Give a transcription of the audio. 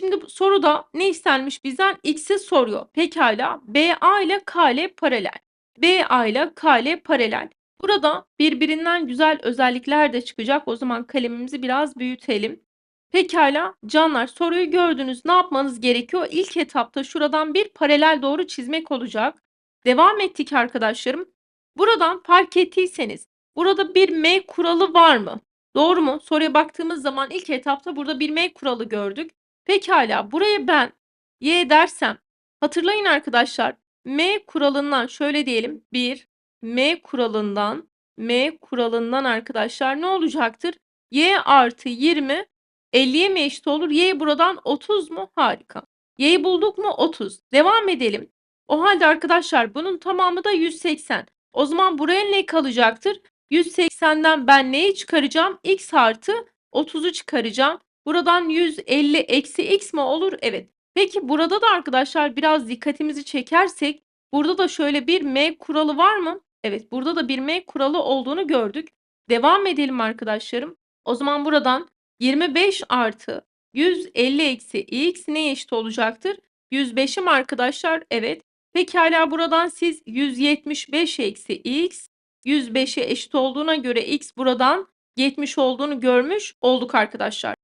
Şimdi soruda ne istenmiş bizden? X'i soruyor. Pekâlâ. BA ile KL paralel. BA ile KL paralel. Burada birbirinden güzel özellikler de çıkacak. O zaman kalemimizi biraz büyütelim. Pekâlâ. Canlar soruyu gördünüz. Ne yapmanız gerekiyor? İlk etapta şuradan bir paralel doğru çizmek olacak. Devam ettik arkadaşlarım. Buradan fark ettiyseniz burada bir M kuralı var mı? Doğru mu? Soruya baktığımız zaman ilk etapta burada bir M kuralı gördük. Pekâlâ. Buraya ben Y dersem hatırlayın arkadaşlar. M kuralından şöyle diyelim. 1 M kuralından M kuralından arkadaşlar ne olacaktır? Y artı 20 50'ye mi eşit olur? Y buradan 30 mu? Harika. Y'yi bulduk mu? 30. Devam edelim. O halde arkadaşlar bunun tamamı da 180. O zaman buraya ne kalacaktır? 180'den ben neyi çıkaracağım? X artı 30'u çıkaracağım. Buradan 150 eksi x mi olur? Evet. Peki burada da arkadaşlar biraz dikkatimizi çekersek burada da şöyle bir m kuralı var mı? Evet burada da bir m kuralı olduğunu gördük. Devam edelim arkadaşlarım. O zaman buradan 25 artı 150 eksi x neye eşit olacaktır? 105'im arkadaşlar. Evet. Pekâlâ buradan siz 175 eksi x 105'e eşit olduğuna göre x buradan 70 olduğunu görmüş olduk arkadaşlar.